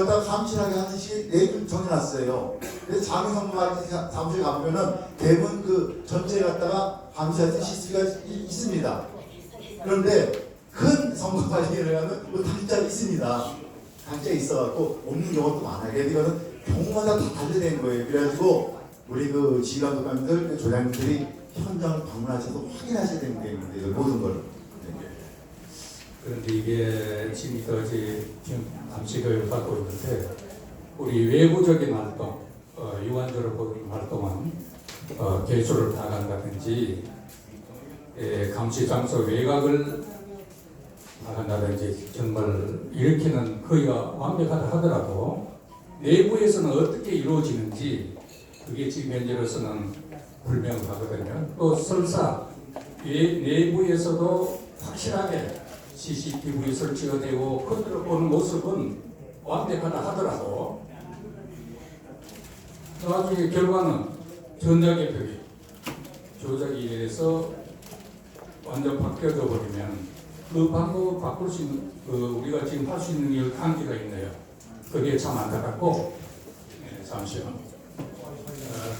감시하게 하는 시 내용을 정해놨어요. 그래서 장애선거관리 사무실 가보면은 대부분 그 전체에 갖다가 감시하는 시스가 있습니다. 그런데 큰 선거관리를 하면 뭐 단자 있습니다. 단자 있어갖고 없는 경우도 많아요. 그래서 이거는 경우마다 다 달리된 거예요. 그래가지고 우리 그 지휘관 독감들, 그 조장님들이 현장을 방문하셔서 확인하셔야 되는 게 있는데 모든 걸. 네. 그런데 이게 지금까지 지금 감식을 받고 있는데 우리 외부적인 활동, 어, 유관적으로 보는 활동은 어, 개수를 나간다든지 에, 감시 장소 외곽을 나간다든지 정말 이렇게는 거의 완벽하다 하더라도 내부에서는 어떻게 이루어지는지 그게 지금 현재로서는 불명하거든요. 또 설사 외- 내부에서도 확실하게 CCTV 설치가 되고 컨트롤 보는 모습은 완벽하다 하더라도 나중에 결과는 전자개표기 조작이 돼서 완전 바뀌어져 버리면 그 방법을 바꿀 수 있는 그 우리가 지금 할 수 있는 일 한계가 있네요. 그게 참 안타깝고 네, 잠시만. 어,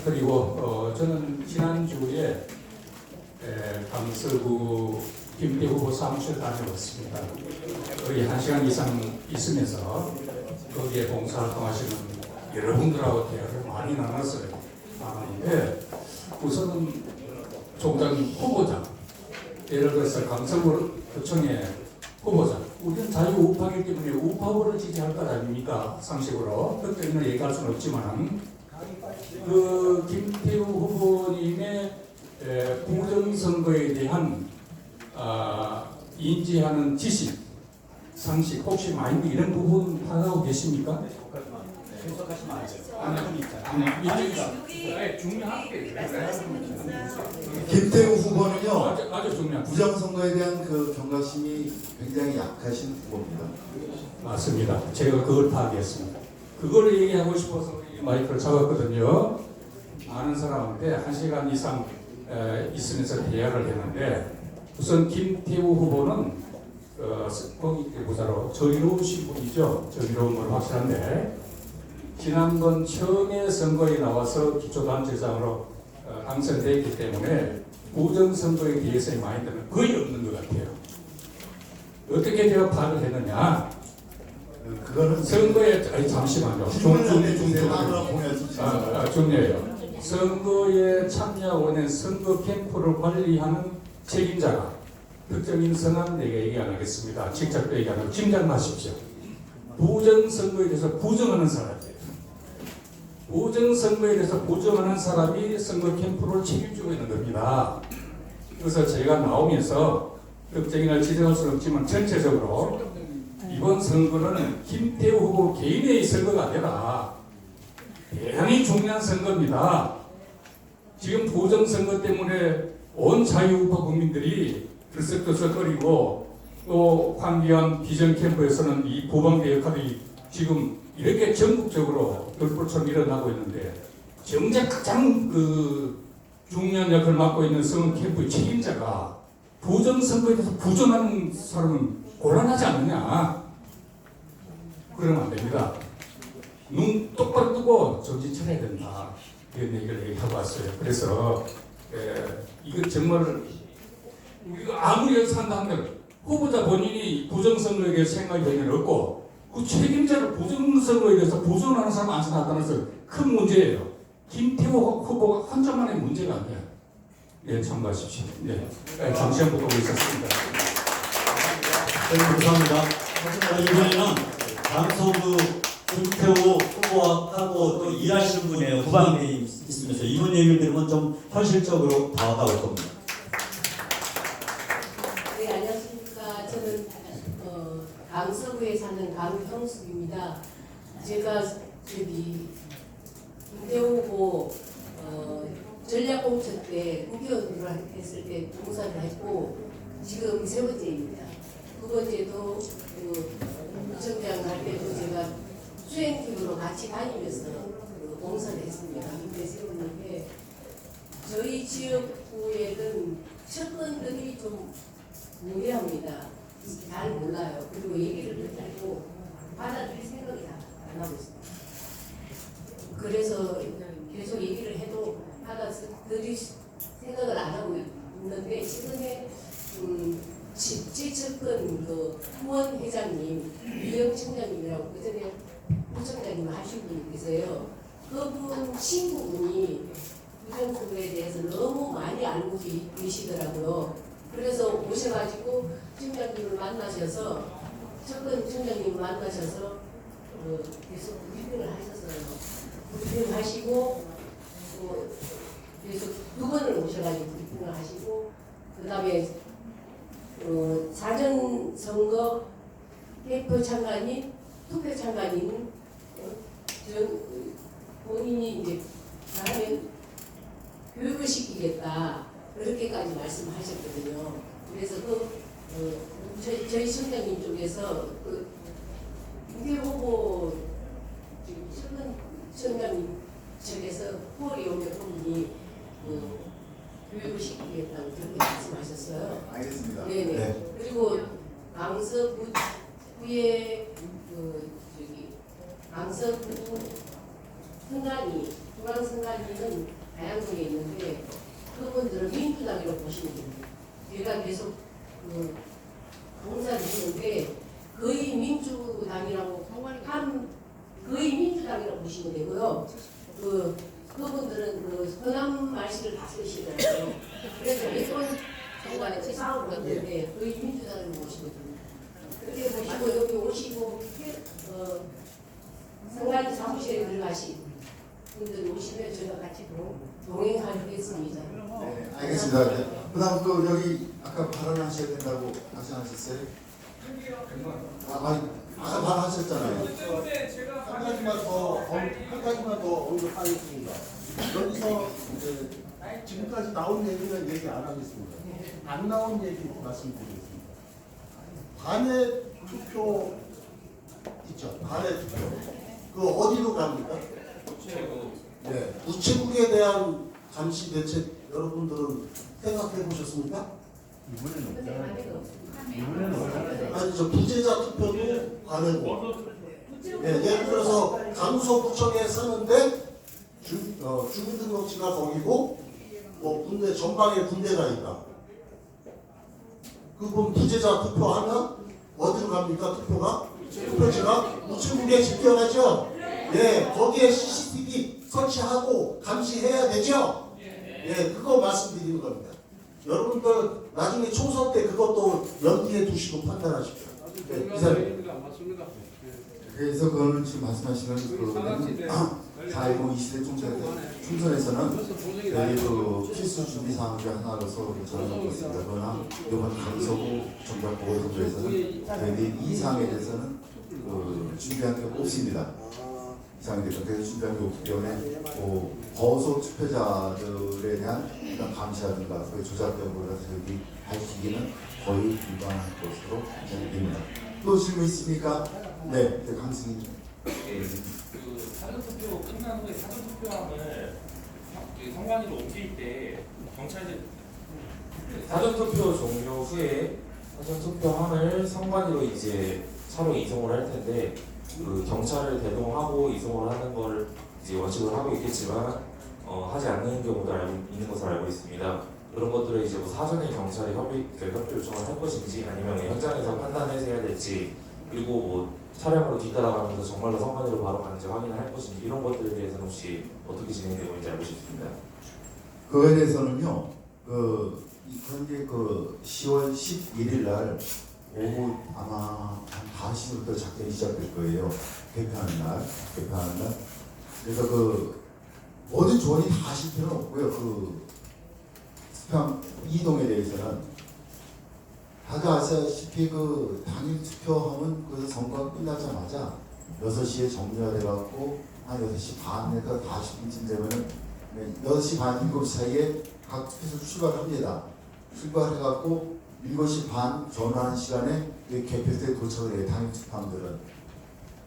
그리고 어, 저는 지난주에 에, 강서구 김대 후보 사무실 다녀왔습니다. 거기 한 시간 이상 있으면서 거기에 봉사활동하시는 여러분들하고 대화를 많이 나눴어요. 나눴는데 우선은 총장 후보자 예를 들어서 강서구청의 후보자 우리는 자유우파이기 때문에 우파후를 지지할 것 아닙니까 상식으로 그때는 얘기할 수는 없지만 그 김태우 후보님의 에, 부정선거에 대한 아, 인지하는 지식, 상식, 혹시 마인드 이런 부분 파악하고 계십니까? 해석하시면 안 돼요. 아니, 아니, 이쪽이 네, 중요한 게 김태우 후보는요 아주, 아주 중요한 부정선거에 대한 그 경각심이 굉장히 약하신 후보입니다. 맞습니다. 제가 그걸 파악했습니다. 그걸 얘기하고 싶어서 이 마이크를 잡았거든요. 아는 사람한테 한 시간 이상 에, 있으면서 대화를 했는데 우선 김태우 후보는 어, 보자로 저리로우신 분이죠. 저리로운 건 확실한데 지난번 처음에 선거에 나와서 기초단체장으로 어, 당선되었기 때문에 부정선거에 대해서의 마인드는 거의 없는 것 같아요. 어떻게 제가 파악을 했느냐? 그- 그거는 선거에 아니 잠시만요. 아, 아, 중요해요. 선거에 참여하고 있는 선거 캠프를 관리하는 책임자가 특정인 성함 내가 얘기 안 하겠습니다. 직접도 얘기 안 하고 짐작하십시오. 부정선거에 대해서 부정하는 사람이에요. 부정선거에 대해서 부정하는 사람이 선거 캠프를 책임지고 있는 겁니다. 그래서 제가 나오면서 특정인을 지정할 수는 없지만 전체적으로 이번 선거는 김태우 후보 개인의 선거가 아니라 대단히 중요한 선거입니다. 지금 부정선거 때문에 온 자유우파 국민들이 들썩들썩거리고 또 황교안 비전 캠프에서는 이 고방대 역할이 지금 이렇게 전국적으로 돌불처럼 일어나고 있는데 정작 가장 그 중요한 역할을 맡고 있는 성 캠프의 책임자가 부정선거에 대해서 부정하는 사람은 곤란하지 않느냐 그러면 안 됩니다. 눈 똑바로 뜨고 정신 차려야 된다. 이런 얘기를 얘기하고 왔어요. 그래서 에, 이거 정말 우리가 아무리 연산다 한들 후보자 본인이 부정선거에 대해서 생각이 전혀 없고 그 책임자를 부정선거에 대해서 부정하는 사람 안 나타나는 것은 큰 문제예요. 김태호 후보가 혼자만의 문제가 아니야. 네, 참고하십시오. 네, 네, 잠시만 보고 있었습니다. 네, 감사합니다. 어, 이번에는 강서구 김태호 후보하고 또 일하시는 분의 후방에 있으면서 이분 얘기를 들으면 좀 현실적으로 다가올 겁니다. 네, 안녕하십니까. 저는 어, 강서구에 사는 강형숙입니다. 제가 저기 김대호 후보 어, 전략공천 때 국회의원으로 했을 때 봉사를 했고 지금 세 번째입니다. 두 번째도 그 구청장 할 때도 제가 수행팀으로 같이 다니면서 그 봉사를 했습니다. 근데 세 번인데 저희 지역구에는 측근들이 좀 무례합니다. 잘 몰라요. 그리고 얘기를 듣고 받아들일 생각이 다 하고 있습니다. 그래서 계속 얘기를 해도 들이 생각을 안 하고 있는데 최근에 음, 지- 지측근 그 후원 회장님 이영 청장님이라고 그전에 부청장님 하신 분이 계세요. 그분 친구분이 부정선거에 대해서 너무 많이 알고 계- 계시더라고요. 그래서 오셔가지고 청장님을 만나셔서 측근 청장님 만나셔서 어, 계속 브리핑을 하셨어요. 브리핑 하시고 어, 계속 두 번을 오셔가지고 브리핑을 하시고 그 다음에 어, 사전 선거 대표 참관인 투표 참관인 어, 전, 본인이 이제 나는 교육을 시키겠다 그렇게까지 말씀하셨거든요. 그래서 그 어, 저희, 저희 청장님 쪽에서 그 이대 후보 지금 청장님 측에서 후보리 오면 본인이 그 교육을 시키겠다고 그렇게 말씀하셨어요. 알겠습니다. 네네. 네. 그리고 강서구 구의 그 강서구 승관이 중앙 승관이는 다양동에 있는데 그분들은 민주당이라고 보시면 됩니다. 제가 계속 그 봉사를 했는데 거의 민주당이라고 한 거의 민주당이라고 보시면 되고요. 그 그분들은 그 서남 말씨를 다 쓰시더라고요. 그래서 몇번 정관에서 싸우고 갔는데 거의 민주당을 됩니다. 그렇게 보시고 여기 오시고 어, 상관이 사무실에 들어가신 분들 오시면 저희가 같이 동, 동행하겠습니다. 네, 알겠습니다. 네. 그다음 그 여기 아까 발언하셔야 된다고 말씀하셨어요? 아, 아니, 아까 발언하셨잖아요. 한 가지만 더, 언- 한 가지만 더 언급하겠습니다. 여기서 이제 지금까지 나온 얘기는 얘기 안 하겠습니다. 안 나온 얘기 말씀드리겠습니다. 반의 투표 있죠? 반의 투표. 그 어디로 갑니까? 네. 우체국에 대한 감시 대책 여러분들은 생각해 보셨습니까? 아니 저 부재자 투표도 관해고 예, 예를 들어서 강서구청에 사는데 주, 어, 주민등록지가 거기고 뭐 군대 전방에 군대가 있다. 그분 부재자 투표하면 어디로 갑니까 투표가? 투표지가 우체국에 집결하죠. 예, 거기에 CCTV 설치하고 감시해야 되죠. 예, 그거 말씀드리는 겁니다. 여러분들 나중에 총선 때 그것도 연기해 두시고 판단하십시오. 네, 이사님. 그래서 그거는 지금 말씀하시는 그4.10 20대 총선 총선에서는 여기 그 필수 준비 사항 중 하나로서 정해놓고 있습니다. 그러나 이번 강서구 정작 보궐선거에서는 저희들이 이 사항에 대해서는 그 준비한 게 없습니다. 이상이 되죠. 그래서 준비한 게 없기 때문에 뭐 거소 투표자들에 대한 일단 감시라든가 그 조작 정보를 저희 밝히기는 거의 불가능할 것으로 생각됩니다. 또 질문 있습니까? 네, 네 강승희. 그 사전 투표 끝난 후에 사전 투표함을 그 선관위로 옮길 때 경찰들 사전 투표 종료 후에 사전 투표함을 선관위로 이제 차로 이송을 할 텐데 그 경찰을 대동하고 이송을 하는 걸 이제 원칙으로 하고 있겠지만 어, 하지 않는 경우도 알고 있는 것으로 알고 있습니다. 그런 것들을 이제 뭐 사전에 경찰에 협의, 그 협조 요청을 할 것인지 아니면 현장에서 판단해서 해야 될지 그리고 뭐 차량으로 뒤따라가면서 정말로 선관위로 바로 가는지 확인을 할 것인지 이런 것들에 대해서는 혹시 어떻게 진행되고 있는지 알고 싶습니다. 그거에 대해서는요. 그 이- 현재 그 10월 11일 날 오후 아마 한 5시부터 작전이 시작될 거예요. 개표하는 날, 개표하는 날. 그래서 그 모든 조언이 다 하실 필요는 없고요. 그 수평 이동에 대해서는 다들 아시다시피 그 당일 투표하면 그 선거가 끝나자마자 6시에 정리가 돼갖고 한 6시 반에서 40분쯤 되면은 6시 반, 7시 사이에 각 투표소 출발합니다. 출발해갖고 7시 반 전화하는 시간에 이 개표소에 도착을 해요. 당일 투표함들은.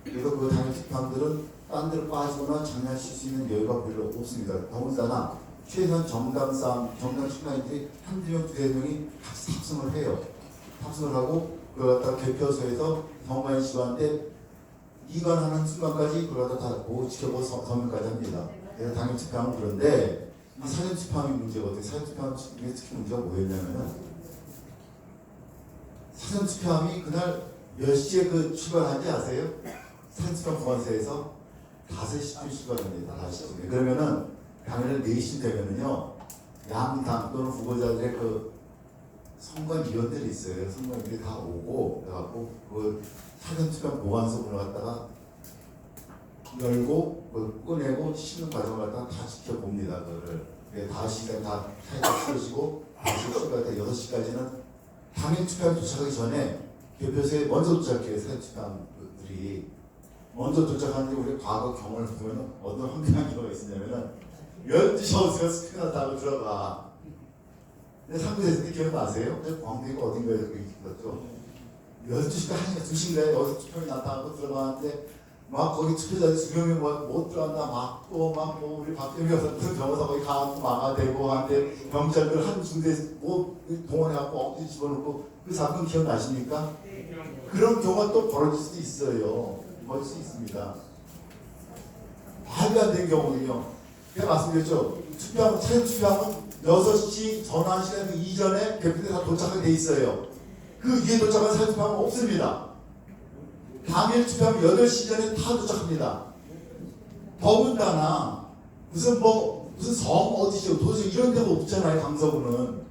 그래서 그 당일 투표함들은 딴 데로 빠지거나 장난칠 수 있는 여유가 별로 없습니다. 더군다나 최소한 정당 싸움, 정당 출마인들이 한두 명, 두세 명이 탑승을 해요. 탑승을 하고 그걸 갖다가 개표소에서 정관 시간대 이관하는 순간까지 그러다 다 보고 지켜보고 서- 서명까지 합니다. 그래서 당일 투표하면 그런데 이 사전 투표함이 문제거든요. 사전 중에 특히 문제가 뭐였냐면은 사전 투표함이 그날 몇 시에 그 출발하는지 아세요? 사전 투표함 보관소에서 5시 쯤 출발합니다. 5시 쯤. 그러면은 당일 4시 되면은요. 양당 또는 후보자들의 그 선관위원들이 있어요. 선관위원들이 다 오고 그래갖고 그 사전 투표 보관소 문을 갖다가 열고 그걸 꺼내고 씻는 과정을 갖다가 다 지켜봅니다. 그거를 네, 5시까지 다 치러지고 5시 출발때 6시까지는 당일 투표함 도착하기 전에 개표소에 먼저 도착해요. 사전 투표함들이 먼저 도착하는데 우리 과거 경험을 보면 어떤 황당한 경우가 있었냐면은 12시 어디서 스피커 타고 들어가 상부에서 기억나세요? 광대가 어딘가에 그렇게 있었죠. 12시가 1시가 2시인가에 여기서 투표이 나타나고 들어가는데 막 거기 투표자들 수명이 뭐못 들어간다 막또막뭐 우리 박정희 여사 변호사 거기 가고 막아대고 하는데 경찰들 한 중대 뭐 동원해갖고 억지 집어넣고 그 사건 기억나십니까? 그런 경우가 또 벌어질 수도 있어요. 벌어질 수 있습니다. 말도 안 되는 경우는요. 제가 말씀드렸죠. 투표하면, 사전 투표하면 6시 전화 시간 이전에 개표대 다 도착하게 돼 있어요. 그 위에 도착한 사전 투표하면 없습니다. 당일 투표하면 8시 전에 다 도착합니다. 더군다나 무슨 뭐 무슨 성 어디죠 도저히 이런 데가 없잖아요 강서구는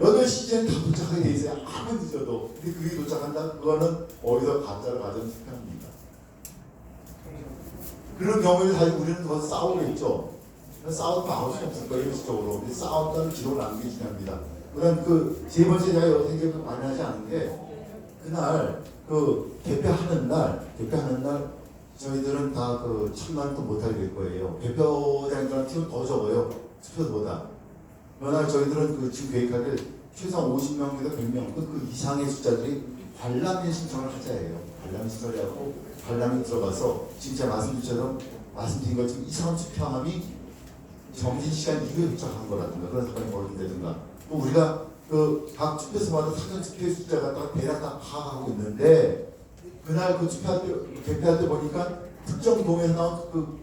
8시 전에 다 도착하게 돼 있어요 아무리 늦어도 근데 그게 도착한다 그거는 어디서 가짜를 가져온 투표합니다 그런 경우에 사실 우리는 더 싸우겠죠 싸우면 아무 수 없을 거예요 일시적으로 싸웠다는 기록을 남기기 중요합니다 그다음 그세 번째 제가 여기 생각을 많이 하지 않은 게 그날 그 개표하는 날 개표하는 날 저희들은 다 그 참관도 못하게 될 거예요. 개표장이라는 팀은 더 적어요. 투표보다. 그러나 저희들은 그 지금 계획할 때 최소한 50명에서 100명 그, 그 이상의 숫자들이 관람인 신청을 하자예요. 관람 신청을 하고 관람에 들어가서 지금 제가 말씀드린 말씀드린 것처럼 이상한 투표함이 점심시간 이후에 도착한 거라든가 그런 사건이 벌어진다든가 또 우리가 그각 투표소마다 사전 투표 숫자 갖다가 대략 다 파악하고 있는데 그날 그 투표할 때 개표할 때 보니까 특정 동에서 나온 그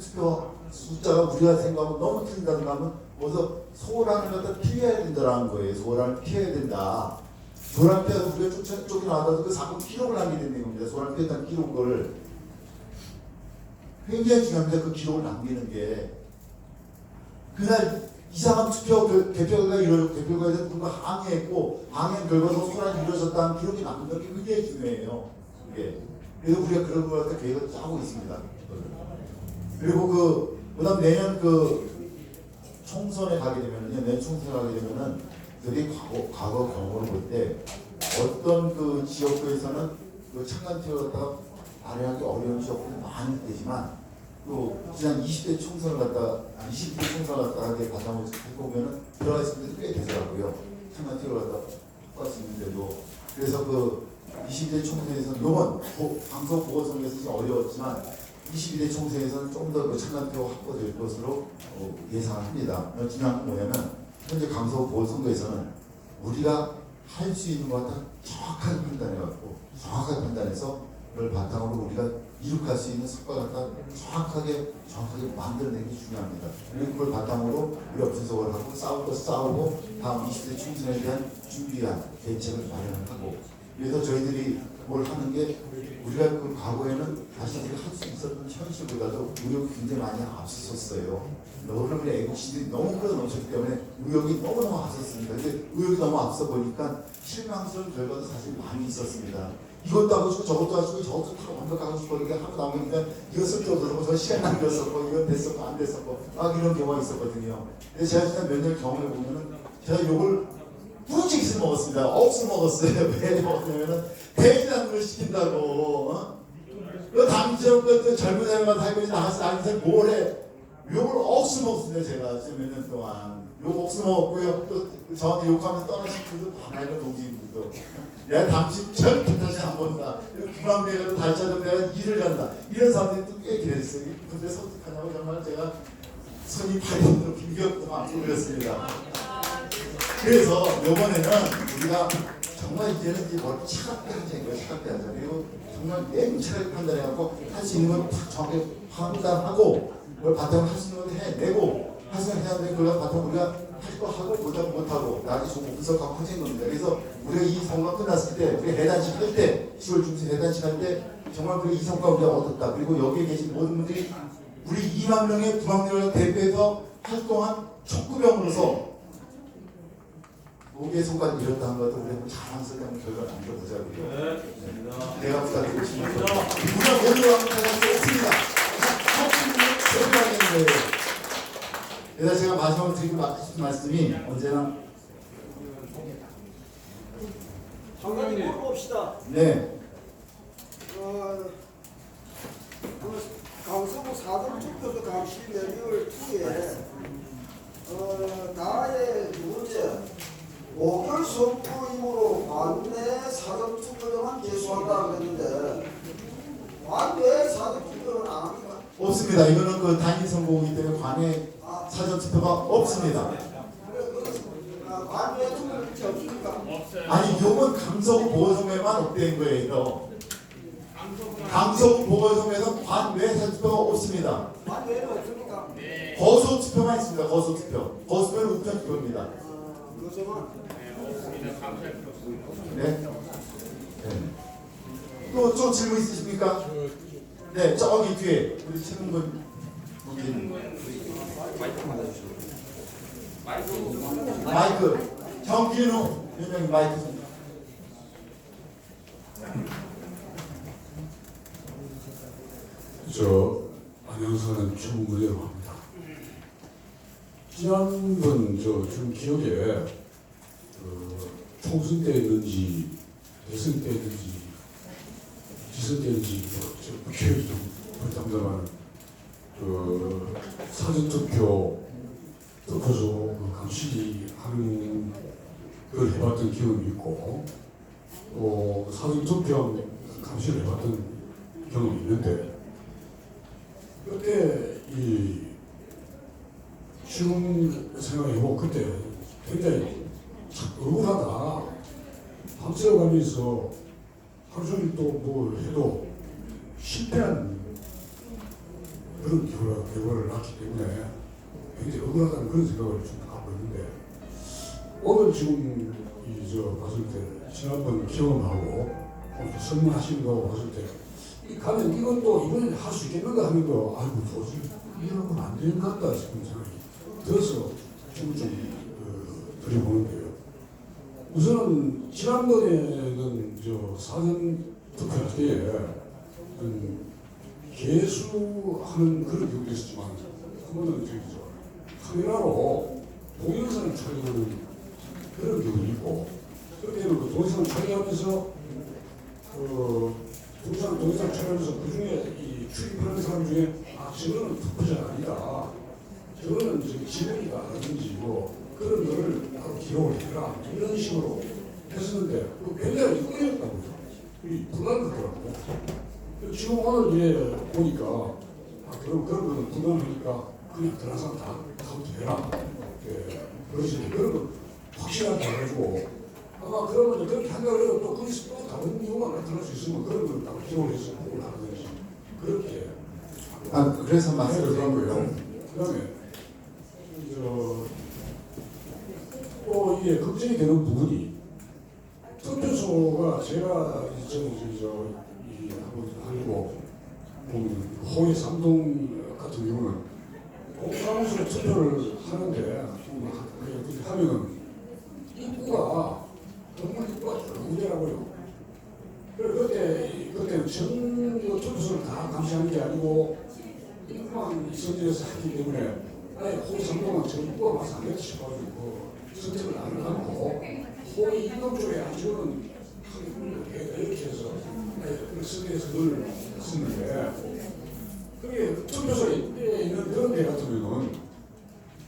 투표 숫자가 우리가 생각하면 너무 틀린다든가 하면 거기서 소란을 갖다 피해야 된다는 거예요. 소란을 피해야 된다. 피해서 우리가 쫓아, 쫓겨나가도 그 사건 기록을 남기게 되는 겁니다. 소란 피했다는 기록을 굉장히 중요합니다. 그 기록을 남기는 게 그날 이상한 투표 그 개표가 이루 개표가 돼서 누가 항의했고 항의 결과로 소란이 이루어졌다는 기록이 남는 게 굉장히 중요해요. 이게 그래서 우리가 그런 걸 갖다 계획을 짜고 있습니다. 그리고 그 그다음 내년 그 총선에 가게 되면은요 내년 총선에 가게 되면은 저희 과거 과거 경험을 볼 때 어떤 그 지역구에서는 그 창간 갖다가 발휘하기 어려운 지역들이 많이 되지만 또 지난 20대 총선을 갖다 20대 총선을 갖다 하게 바탕으로 해보면은 들어가 있을 때도 꽤 되더라고요. 창간 투표를 갖다 할수 있는데도 그래서 그 20대 총선에서는 요번 보- 방송 보궐선거에서 좀 어려웠지만 22대 총선에서는 좀더그 창간표 확보될 것으로 어, 예상합니다. 어, 중요한 건 뭐냐면 현재 강서 보궐선거에서는 우리가 할 수 있는 것 같아 정확하게 판단해갖고 정확하게 판단해서 그걸 바탕으로 우리가 이룩할 수 있는 성과 갖다 정확하게 정확하게 만들어내는 게 중요합니다. 그리고 그걸 바탕으로 우리가 분석을 하고 것 싸우고 다음 20대 총선에 대한 준비한 대책을 마련하고 그래서 저희들이 뭘 하는 게 우리가 그 과거에는 다시 우리가 할 수 있었던 현실보다도 의욕이 굉장히 많이 앞섰어요. 너무나 그래 애국심이 너무 끌어 넘쳤기 때문에 의욕이 너무너무 앞섰습니다. 근데 의욕이 너무 앞서 보니까 실망스러운 결과도 사실 많이 있었습니다. 이것도 하고 싶고 저것도 하고 싶고 저것도 다 완벽하고 싶고 이렇게 하고 나오니까 이거 쓸데없어서 저 시간 낭비였었고 이건 됐었고 안 됐었고 막 이런 경우가 있었거든요. 근데 제가 지난 몇 년 경험해 보면은 제가 욕을 부르짖기서 먹었습니다. 억수 먹었어요. 왜 먹었냐면은 걸 시킨다고. 어? 그 당시에 그 젊은 사람만 살고 있는 나한테 뭐래? 욕을 억수 먹었습니다. 제가 지금 몇년 동안. 욕 억수 먹었고요. 또 저한테 욕하면서 떠나신 분도 많아요. 동지인들도. 내가 당신 절대 다시 안 본다. 구강대가 달차도 내가 일을 간다. 이런 사람들이 또꽤 계셨어요. 근데 설득하냐고 정말 제가 손이 발이 비교도 많고 그랬습니다. 그래서 이번에는 우리가 정말 이제는 이제 뭘 차갑게 하자는 거예요. 차갑게 하자. 그리고 정말 매우 차갑게 판단해갖고 할 수 있는 건다 정확히 판단하고 뭘 바탕을 할수 있는 건 해내고 할 수 있는 건 해야 되는 걸 바탕 우리가 할거 하고 못하고 못하고 나중에 좀 분석하고 하는 겁니다. 그래서 우리가 이 선거 끝났을 때 우리 해단식 할 때 10월 중순 해단식 할 때 정말 우리가 이 성과 우리가 얻었다. 그리고 여기에 계신 모든 분들이 우리 2만 명의 부방대를 대표해서 활동한 촉구병으로서 목의 손가락 이뤘다는 것도 우리 한번 자랑스러운 결과를 남겨보자고요. 내가 부탁드리고 건 우리가 모두 한번. 촉구병을 하는 거예요. 그래서 제가 마지막으로 드리고 싶은 말씀이 언제나 장관님 물어봅시다. 네, 어, 그 강서구 사전 투표도 감시 매뉴얼 2에 어, 나의 두번 째 5개월 선포임으로 관내 사전 투표만 개수한다 그랬는데 관내 사전 투표는 안 합니까? 없습니다. 이거는 그 단일 선거이기 때문에 관내 아, 사전 투표가 없습니다. 아, 관내 투표는 없습니까? 아니 이건 강서구 보궐선거에만 없된 거예요. 강서구 보궐선거에서 관외 사전 투표가 없습니다. 관내는 없습니까? 거소 투표만 있습니다. 거소 투표. 거소 투표는 우편 투표입니다. 네. 네. 또 또 질문 있으십니까? 네, 저기 뒤에 우리 최문근 국민 마이크 정기노 유명 마이크 좀. 저 최문근이라고 합니다. 지난번 저 지금 기억에 그 총선 때였는지 대선 때였는지 지선 때였는지 뭐저 기억이 좀 그렇답니다만 그 사전 투표 투표소 그 감시하는 걸 해봤던 경험이 있고 또 사전 투표 감시를 해봤던 경험이 있는데 그때 이 지금 생각해보고 그때 굉장히 참 억울하다. 밤새가면서 하루 종일 또뭘 해도 실패한 그런 결과, 결과를 낳기 때문에 굉장히 억울하다는 그런 생각을 좀 갖고 있는데 오늘 지금 이저 봤을 때 지난번 경험하고 오늘 설문하신 거 봤을 때 이 가면 이것도 이번에 할 수 있겠는가 하는 거 아이고 도저히 이러면 안 되는 것 같다 싶은 생각이 들어서 지금 좀 어, 드려보는데요. 우선은 지난번에는 저 사전 투표할 때에 좀 개수하는 그런 경우도 있었지만 한 번은 저기 저 카메라로 동영상을 촬영하는 그런 경우도 있고 그때는 그 동영상 촬영하면서 어 동영상 동영상 촬영하면서 그 중에 이 출입하는 사람 중에 아 저거는 투표자 아니다 저거는 저기 직원이다라든지 뭐 그런 거를 바로 기록을 해라. 이런 식으로 했었는데 그 굉장히 흥미롭다고요. 이 불안하더라고 지금 오늘 이제 보니까 아 그럼 그런 거는 불안하니까 그냥 사람 다 카운트 해라 예, 그러시 그런 거 확실하게 해가지고 아마 그러면 그렇게 한다고 해도 또 거기서 또 다른 이유가 나타날 수 있으면 그런 걸딱 기록을 해서 보고 하든지. 그렇게. 아 그래서 말씀을 드린 거예요. 그 다음에 저또 이게 걱정이 되는 부분이 투표소가 제가 저는 저기 저이 한번 하고 호의 삼동 같은 경우는 공사무소 투표를 하는데 그냥 하면은 입구가 정말 입구가 쫄깃하더라고요. 그리고 그때 그때는 전 투표소를 다 감시하는 게 아니고 입구만 선정해서 했기 때문에 아예 호의 전 입구가 와서 안그 선택을 안 하고 호의 이동 쪽에 아주는 이렇게 해서 선정해서 늘 쓰는데 그게 투표소에 있는 그런 데 같으면은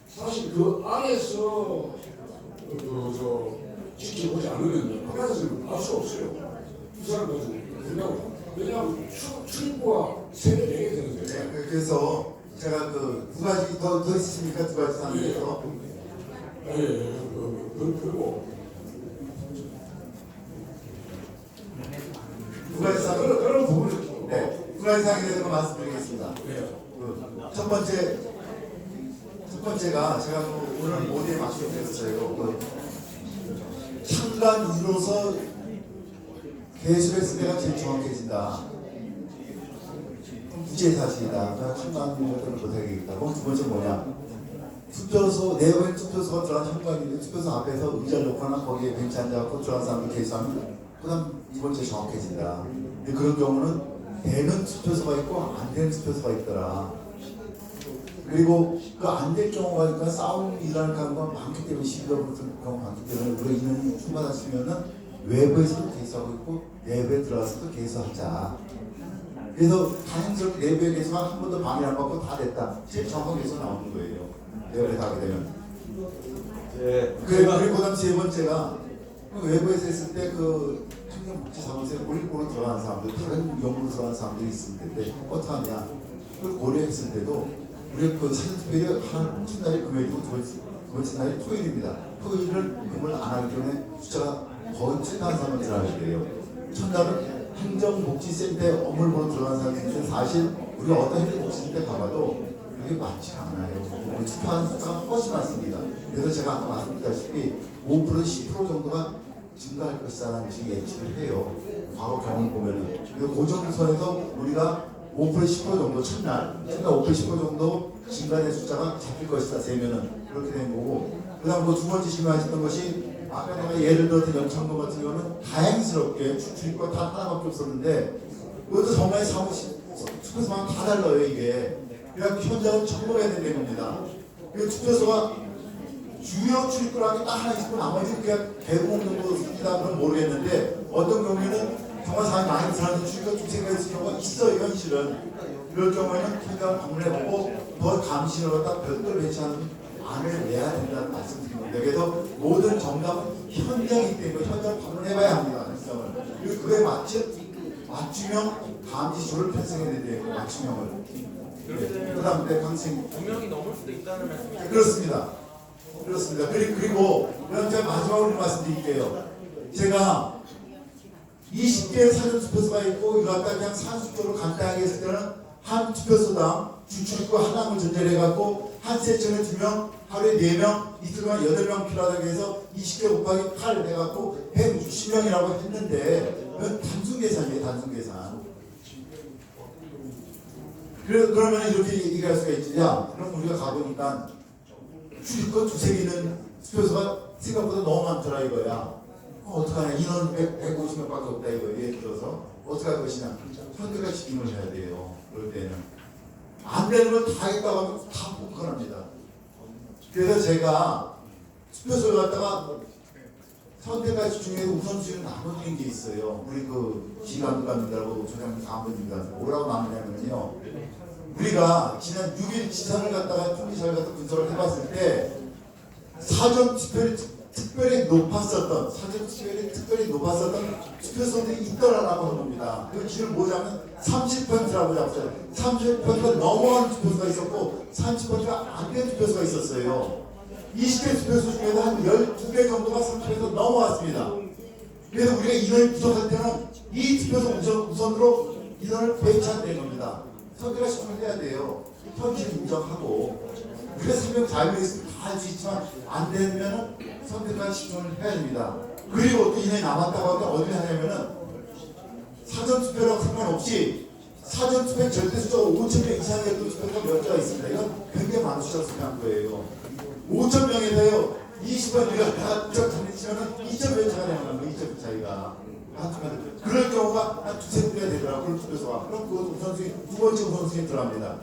사실 그 안에서 그저 지켜보지 않으면 바깥에서는 알 수 없어요. 이 사람들 왜냐면 왜냐면 출- 출입구가 세개 내게 되는데 네, 그래서 제가 그 두 가지 더, 더 있으십니까? 두 가지 상황에서 예, 예, 그, 그, 그리고 두 가지 사항, 그런 그런 부분이 네, 두 가지 사항에 대해서 말씀드리겠습니다. 네. 그첫 번째, 첫 번째가 제가 그 오늘 모두에 맞추겠어요. 그 창간 이로서 개수했을 때가 제일 정확해진다. 부재 사실이다. 그러니까 창간 이로를 못하겠다. 그럼 두 번째 뭐냐? 투표소 내부에 투표소가 들어간 현관인데 투표소 앞에서 의자를 놓거나 거기에 벤치 앉아갖고 들어간 사람들 계수하면 그다음 이번 주에 정확해진다. 근데 그런 경우는 되는 투표소가 있고 안 되는 투표소가 있더라. 그리고 그 안 될 경우가 있니까 싸움 일하는 경우가 많기 때문에 시비가 붙는 경우가 많기 때문에 우리가 인원이 충분하시면은 외부에서도 개수하고 있고 내부에 들어가서도 개수하자. 그래서 다행스럽게 내부에 개수가 한 번도 방해 안 받고 다 됐다. 제일 개수 나오는 거예요. 내부에 가게 되면. 네, 그리고 그리고 그다음 세 번째가 그 외부에서 했을 때그 행정복지사무소에 올리고로 들어가는 사람들 다른 용으로 들어가는 사람들이 있을 텐데 어떻게 하냐 그걸 고려했을 때도 우리 그 사전투표일이 한 첫날이 금요일이고 두 번째, 두 번째 날이 토요일입니다 토요일을 금을 안 하기 때문에 숫자가 거의 최다한 사람을 들어가야 돼요 첫날은 행정복지센터에 업무를 보러 들어가는 사람인데 사실 우리가 어떤 행정복지센터 가봐도 그게 많지 않아요 투표하는 숫자가 훨씬 많습니다 그래서 제가 아까 말씀드렸다시피 5% 10% 정도가 증가할 것이라는 식의 예측을 해요. 과거 경험 보면은. 그리고 그 정도 선에서 우리가 5% 10% 정도 첫날, 첫날 5% 10% 정도 증가된 숫자가 잡힐 것이다 세면은 그렇게 된 거고. 그 다음 그두 번째 질문하셨던 것이 아까 내가 예를 들었던 영창동 같은 경우는 다행스럽게 출입과 다 하나밖에 없었는데 그것도 정말 사무실 투표소만 다 달라요 이게. 그러니까 현장은 점검해야 되는 겁니다. 그 투표소가 주요 출입구라는 게딱 하나 있고 나머지는 그냥 대부분 정도 씁니다. 그건 모르겠는데 어떤 경우에는 정말 사람이 많은 사람이 출입구가 좀 생각했을 경우가 있어요. 현실은. 이럴 경우에는 현장을 방문해보고 더 감시를 갖다 별도로 배치하는 안을 내야 된다는 말씀드립니다. 그래서 모든 정답은 현장이기 때문에 현장 방문해봐야 합니다. 그리고 그에 맞춘 맞춤형 감시조를 편성해야 돼요. 맞춤형을. 그렇게 되면 그 다음에 강생 두 명이 넘을 수도 있다는 말씀이죠. 그렇습니다. 그렇습니다. 그리- 그리고 그럼 제가 마지막으로 말씀드릴게요. 제가 20개의 사전 투표소가 있고 이거 갖다 그냥 산수적으로 간단하게 했을 때는 한 투표소당 주출입구 하나만 전제해갖고 한 세션에 두 명, 하루에 네 명, 이틀 동안 여덟 명 필요하다고 해서 20개 곱하기 8 해갖고 160명이라고 했는데 그건 단순 계산이에요, 단순 계산. 그래, 그러면 이렇게 얘기할 수가 있지. 야, 그럼 우리가 가보니까 출입구 두세 개는 투표소가 생각보다 너무 많더라 이거야. 어, 어떡하냐. 인원 100, 150명 밖에 없다 이거. 예를 들어서. 어떻게 할 것이냐. 선택과 집중을 해야 돼요. 그럴 때는. 안 되는 걸 다 했다고 하면 다 불편합니다. 그래서 제가 투표소에 갔다가 선택과 집중해서 우선순위를 나눠드린 게 있어요. 우리 그 지감관님들하고 조장님 사무님들 뭐라고 나누냐면요. 우리가 지난 6일 지선을 갖다가 총리사를 갖다 분석을 해봤을 때 사전 투표율이 특- 특별히 높았었던 사전 투표율이 특별히 높았었던 투표소들이 있더라라고 하는 겁니다. 그 기준을 보자면 30%라고 잡았어요. 30%가 넘어간 투표소가 있었고 30%가 안 된 투표소가 있었어요. 20개 투표소 중에서 한 12개 정도가 30%에서 넘어왔습니다. 그래서 우리가 인원이 부족할 때는 이 투표소 우선, 우선으로 인원을 배치한다는 겁니다. 선택과 신청을 해야 돼요. 현실 인정하고 우리가 생명 자유에 있으면 다 할 수 있지만 안 되면 선택과 신청을 해야 됩니다. 그리고 또 인원이 남았다고 하면 어디를 하냐면은 사전 투표라고 상관없이 사전 투표 절대 숫자가 5천 명 이상의 또 투표가 몇 자가 있습니다. 이건 굉장히 많은 숫자를 생각한 거예요. 5천 명에서요 20번 우리가 다 2점 몇 차가 되는 거예요. 2점 차이가. 한 투표. 그럴 경우가 한 두세 군데가 되더라고요. 투표소가. 그럼 그것도 우선순위, 두 번째 우선순위에 들어갑니다.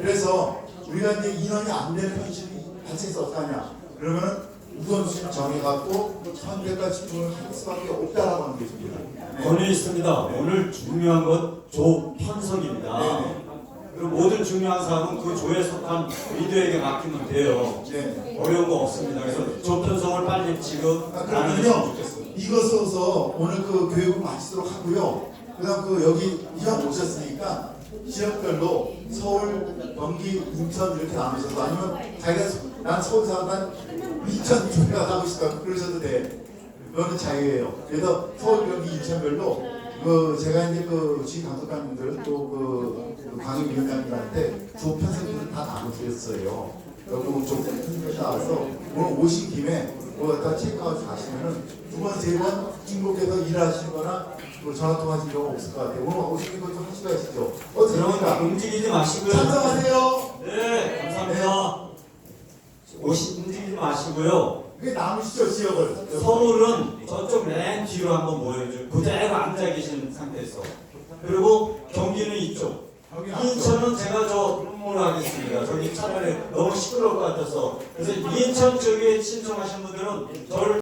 그래서 우리가 이제 인원이 안 되는 현실이 발생해서 어떡하냐. 그러면은 우선순위 정해갖고 선택과 집중을 할 수밖에 없다라고 하는 것입니다. 네. 권위 있습니다. 오늘 중요한 건 조 편성입니다. 네네. 그리고 모든 중요한 사항은 그 조에 속한 리더에게 맡기면 돼요. 네. 어려운 거 없습니다. 그래서 조 편성을 빨리 지금 아, 나누면 그러면요. 좋겠습니다. 이거 써서 오늘 그 교육을 마치도록 하고요. 그다음 그 여기 이왕 오셨으니까 지역별로 서울, 경기, 인천 이렇게 나누셔서 아니면 자기가 서- 난 서울 사람 난 인천 쪽에 가고 싶다 그러셔도 돼. 그거는 자유예요. 그래서 서울, 경기, 인천별로 그 제가 이제 그 지휘 감독관님들 또그 그 강의위원장님한테 두 편성들을 다 나눠드렸어요. 그리고 좀 편성이 나와서 오늘 오신 김에 뭐 갖다 체크아웃 가시면은 두 번, 세 번 중국에서 일하시거나 뭐 전화 통화하신 경우 없을 것 같아요. 오늘 거좀 하시고 가시죠. 어떻게 여러분 됩니까? 움직이지 마시고요. 찬성하세요. 네, 감사합니다. 오시 움직이지 마시고요. 그게 남으시죠 지역을. 서울은 저쪽 맨 뒤로 한번 모여줘. 그대로 앉아 계신 상태에서. 그리고 경기는 이쪽. 인천은 제가 저 응모를 하겠습니다. 저기 차라리 너무 시끄러울 것 같아서. 그래서 인천 쪽에 신청하신 분들은 저를